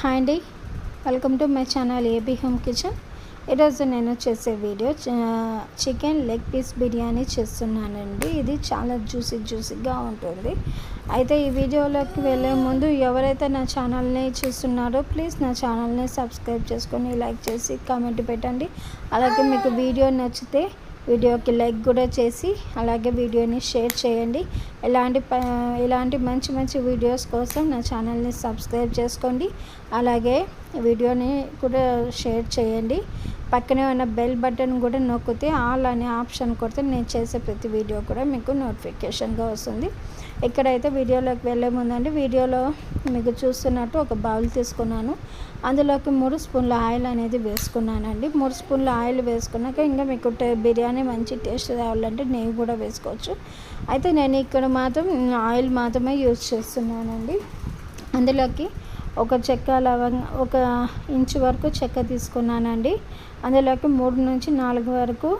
Hi అండి welcome to my channel AB home kitchen ఈరోజు నేను చేసే video chicken leg piece biryani చేస్తున్నానండి. ఇది చాలా జ్యూసీ జ్యూసీగా ఉంటుంది. అయితే ఈ వీడియోలోకి వెళ్ళే ముందు ఎవరైతే నా ఛానల్ని చూస్తున్నారో ప్లీజ్ నా ఛానల్ని సబ్స్క్రైబ్ చేసుకొని లైక్ చేసి కామెంట్ పెట్టండి. అలాగే మీకు వీడియో నచ్చితే వీడియోకి లైక్ కూడా చేసి అలాగే వీడియోని షేర్ చేయండి. ఎలాంటి ప ఇలాంటి మంచి మంచి వీడియోస్ కోసం నా ఛానల్ని సబ్స్క్రైబ్ చేసుకోండి. అలాగే వీడియోని కూడా షేర్ చేయండి. పక్కనే ఉన్న బెల్ బటన్ కూడా నొక్కితే ఆల్ అనే ఆప్షన్ కొడితే నేను చేసే ప్రతి వీడియో కూడా మీకు నోటిఫికేషన్గా వస్తుంది. ఇక్కడైతే వీడియోలోకి వెళ్ళే ముందండి వీడియోలో మీకు చూస్తున్నట్టు ఒక బౌల్ తీసుకున్నాను. అందులోకి మూడు స్పూన్ల ఆయిల్ అనేది వేసుకున్నానండి. మూడు స్పూన్ల ఆయిల్ వేసుకున్నాక ఇంకా మీకు బిర్యానీ మంచి టేస్ట్ రావాలంటే నెయ్యి కూడా వేసుకోవచ్చు. అయితే నేను ఇక్కడ మాత్రం ఆయిల్ మాత్రమే యూజ్ చేస్తున్నానండి. అందులోకి ఒక చెక్క లవంగ ఒక ఇంచు వరకు చెక్క తీసుకున్నానండి. అందులోకి మూడు నుంచి నాలుగు వరకు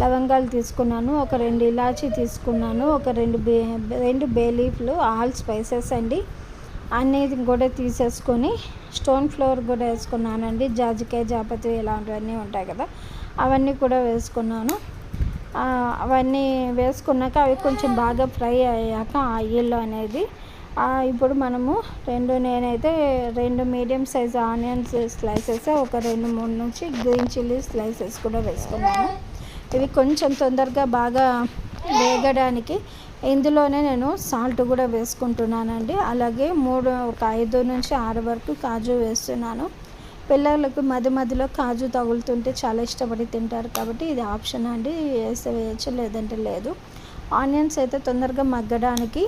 లవంగాలు తీసుకున్నాను. ఒక రెండు ఇలాచి తీసుకున్నాను. ఒక రెండు బే రెండు బేలీఫ్లు ఆల్ స్పైసెస్ అండి. అనేది కూడా తీసేసుకొని స్టోన్ ఫ్లోర్ కూడా వేసుకున్నానండి. జాజికాయ జాపతి ఇలాంటివన్నీ ఉంటాయి కదా అవన్నీ కూడా వేసుకున్నాను. అవన్నీ వేసుకున్నాక అవి కొంచెం బాగా ఫ్రై అయ్యాక ఆయిల్ అనేది ఇప్పుడు మనము రెండు నేనైతే రెండు మీడియం సైజ్ ఆనియన్స్ స్లైసెస్ ఒక రెండు మూడు నుంచి గ్రీన్ చిల్లీ స్లైసెస్ కూడా వేసుకున్నాను. ఇవి కొంచెం తొందరగా బాగా వేగడానికి ఇందులోనే నేను సాల్ట్ కూడా వేసుకుంటున్నానండి. అలాగే మూడు ఒక ఐదు నుంచి ఆరు వరకు కాజు వేస్తున్నాను. పిల్లలకు మధ్య మధ్యలో కాజు తగులుతుంటే చాలా ఇష్టపడి తింటారు కాబట్టి ఇది ఆప్షన్ అండి. వేస్తే వేయచ్చు లేదంటే లేదు. ఆనియన్స్ అయితే తొందరగా మగ్గడానికి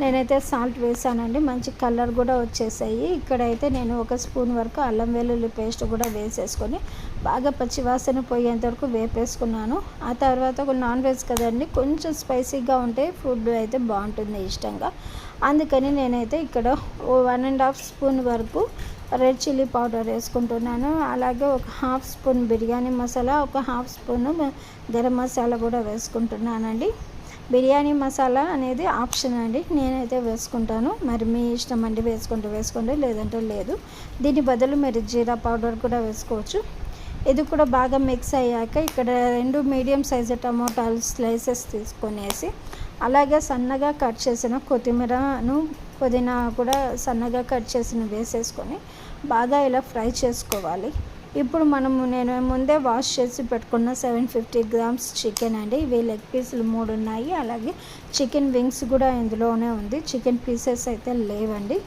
నేనైతే సాల్ట్ వేసానండి. మంచి కలర్ కూడా వచ్చేసాయి. ఇక్కడైతే నేను ఒక స్పూన్ వరకు అల్లం వెల్లుల్లి పేస్ట్ కూడా వేసేసుకొని బాగా పచ్చివాసన పోయేంత వరకు వేపేసుకున్నాను. ఆ తర్వాత ఒక నాన్ వెజ్ కదండి కొంచెం స్పైసీగా ఉంటే ఫుడ్ అయితే బాగుంటుంది ఇష్టంగా. అందుకని నేనైతే ఇక్కడ వన్ అండ్ హాఫ్ స్పూన్ వరకు రెడ్ చిల్లీ పౌడర్ వేసుకుంటున్నాను. అలాగే ఒక హాఫ్ స్పూన్ బిర్యానీ మసాలా ఒక హాఫ్ స్పూన్ గరం మసాలా కూడా వేసుకుంటున్నానండి. బిర్యానీ మసాలా అనేది ఆప్షన్ అండి. నేనైతే వేసుకుంటాను. మరి మీ ఇష్టం అండి వేసుకుంటే వేసుకోండి లేదంటే లేదు. దీని బదులు మీరు జీరా పౌడర్ కూడా వేసుకోవచ్చు. ఇది కూడా బాగా మిక్స్ అయ్యాక ఇక్కడ రెండు మీడియం సైజు టమోటాలు స్లైసెస్ తీసుకొనేసి అలాగే సన్నగా కట్ చేసిన కొత్తిమీరను పుదీనా కూడా సన్నగా కట్ చేసిన వేసేసుకొని బాగా ఇలా ఫ్రై చేసుకోవాలి. ఇప్పుడు మనము నేను ముందే వాష్ చేసి పెట్టుకున్న సెవెన్ ఫిఫ్టీ గ్రామ్స్ చికెన్ అండి. ఇవి లెగ్ పీసులు మూడు ఉన్నాయి. అలాగే చికెన్ వింగ్స్ కూడా ఇందులోనే ఉంది. చికెన్ పీసెస్ అయితే లేవండి.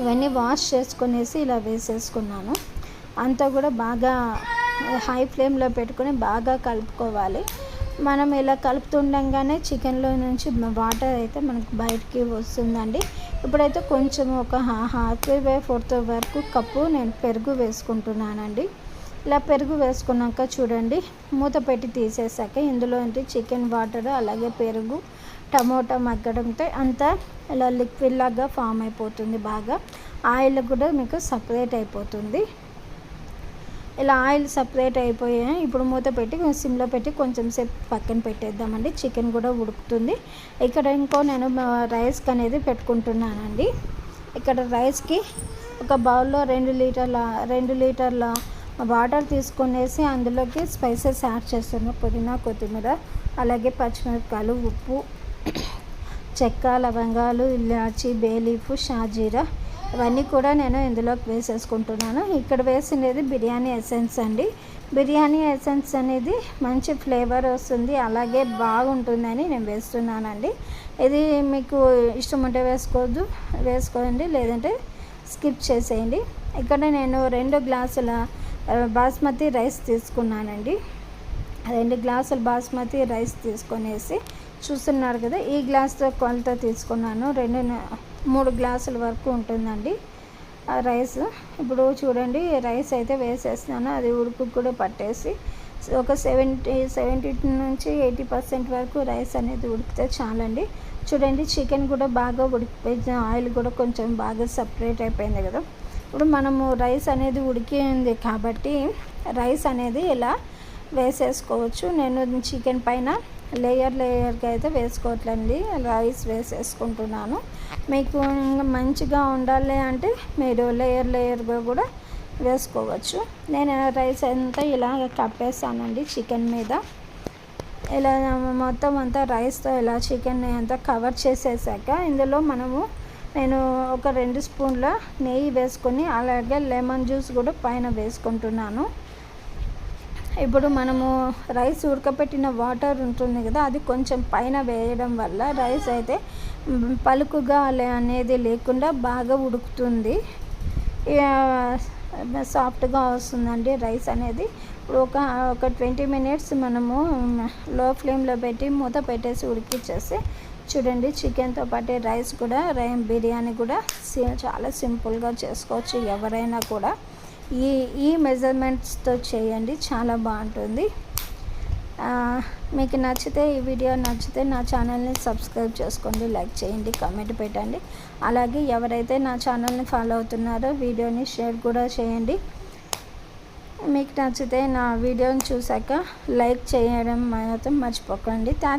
ఇవన్నీ వాష్ చేసుకునేసి ఇలా వేసేసుకున్నాను. అంతా కూడా బాగా హై ఫ్లేమ్లో పెట్టుకొని బాగా కలుపుకోవాలి. మనం ఇలా కలుపుతుండగానే చికెన్లో నుంచి వాటర్ అయితే మనకు బయటికి వస్తుందండి. ఇప్పుడైతే కొంచెం ఒక హాఫ్ వే ఫోర్త్ వరకు కప్పు నేను పెరుగు వేసుకుంటున్నానండి. ఇలా పెరుగు వేసుకున్నాక చూడండి మూత పెట్టి తీసేసాక ఇందులో చికెన్ వాటర్ అలాగే పెరుగు టమోటా మగ్గడంతో అంతా ఇలా లిక్విడ్ లాగా ఫామ్ అయిపోతుంది బాగా. ఆయిల్ కూడా మీకు సపరేట్ అయిపోతుంది. ఇలా ఆయిల్ సపరేట్ అయిపోయాయి. ఇప్పుడు మూత పెట్టి సిమ్లో పెట్టి కొంచెం సేపు పక్కన పెట్టేద్దామండి. చికెన్ కూడా ఉడుకుతుంది. ఇక్కడ ఇంకో నేను రైస్కి అనేది పెట్టుకుంటున్నానండి. ఇక్కడ రైస్కి ఒక బౌల్లో రెండు లీటర్ల రెండు లీటర్ల వాటర్ తీసుకునేసి అందులోకి స్పైసెస్ యాడ్ చేస్తాను పుదీనా కొత్తిమీర అలాగే పచ్చిమిరపకాయలు ఉప్పు చెక్క లవంగాలు ఇలాచి బేలీఫ్ షాజీరా ఇవన్నీ కూడా నేను ఇందులోకి వేసేసుకుంటున్నాను. ఇక్కడ వేసినది బిర్యానీ ఎసెన్స్ అండి. బిర్యానీ ఎసెన్స్ అనేది మంచి ఫ్లేవర్ వస్తుంది అలాగే బాగుంటుందని నేను వేస్తున్నానండి. ఇది మీకు ఇష్టం ఉంటే వేసుకోవద్దు వేసుకోండి లేదంటే స్కిప్ చేసేయండి. ఇక్కడ నేను రెండు గ్లాసుల బాస్మతి రైస్ తీసుకున్నానండి. రెండు గ్లాసులు బాస్మతి రైస్ తీసుకొనేసి చూస్తున్నారు కదా ఈ గ్లాస్తో కొలత తీసుకున్నాను. రెండు మూడు గ్లాసుల వరకు ఉంటుందండి. రైస్ ఇప్పుడు చూడండి రైస్ అయితే వేసేస్తున్నాను. అది ఉడుకు కూడా పట్టేసి ఒక సెవెంటీ సెవెంటీ నుంచి ఎయిటీ పర్సెంట్ వరకు రైస్ అనేది ఉడికితే చాలండి. చూడండి చికెన్ కూడా బాగా ఉడికిపోయి ఆయిల్ కూడా కొంచెం బాగా సపరేట్ అయిపోయింది కదా. ఇప్పుడు మనము రైస్ అనేది ఉడికింది కాబట్టి రైస్ అనేది ఇలా వేసేసుకోవచ్చు. నేను చికెన్ పైన లేయర్ లేయర్గా అయితే వేసుకోవట్లండి. రైస్ వేసేసుకుంటున్నాను. మీకు ఇంకా మంచిగా ఉండాలి అంటే మీరు లేయర్ లేయర్గా కూడా వేసుకోవచ్చు. నేను రైస్ అంతా ఇలా కప్పేస్తానండి చికెన్ మీద. ఇలా మొత్తం అంతా రైస్తో ఇలా చికెన్ అంతా కవర్ చేసేసాక ఇందులో మనము నేను ఒక రెండు స్పూన్ల నెయ్యి వేసుకొని అలాగే లెమన్ జ్యూస్ కూడా పైన వేసుకుంటున్నాను. ఇప్పుడు మనము రైస్ ఉడకపెట్టిన వాటర్ ఉంటుంది కదా అది కొంచెం పైన వేయడం వల్ల రైస్ అయితే పలుకుగా లే- అనేది లేకుండా బాగా ఉడుకుతుంది. సాఫ్ట్గా వస్తుందండి రైస్ అనేది. ఇప్పుడు ఒక ఒక ట్వంటీ మినిట్స్ మనము లో ఫ్లేమ్లో పెట్టి మూత పెట్టేసి ఉడికిచ్చేసి చూడండి చికెన్తో పాటు రైస్ కూడా రై బిర్యానీ కూడా చాలా సింపుల్గా చేసుకోవచ్చు ఎవరైనా కూడా. ఈ ఈ మెజర్మెంట్స్తో చేయండి చాలా బాగుంటుంది. మీకు నచ్చితే ఈ వీడియో నచ్చితే నా ఛానల్ని సబ్స్క్రైబ్ చేసుకోండి లైక్ చేయండి కామెంట్ పెట్టండి. అలాగే ఎవరైతే నా ఛానల్ని ఫాలో అవుతున్నారో వీడియోని షేర్ కూడా చేయండి. మీకు నచ్చితే నా వీడియోని చూసాక లైక్ చేయడం మాత్రం మర్చిపోకండి. థ్యాంక్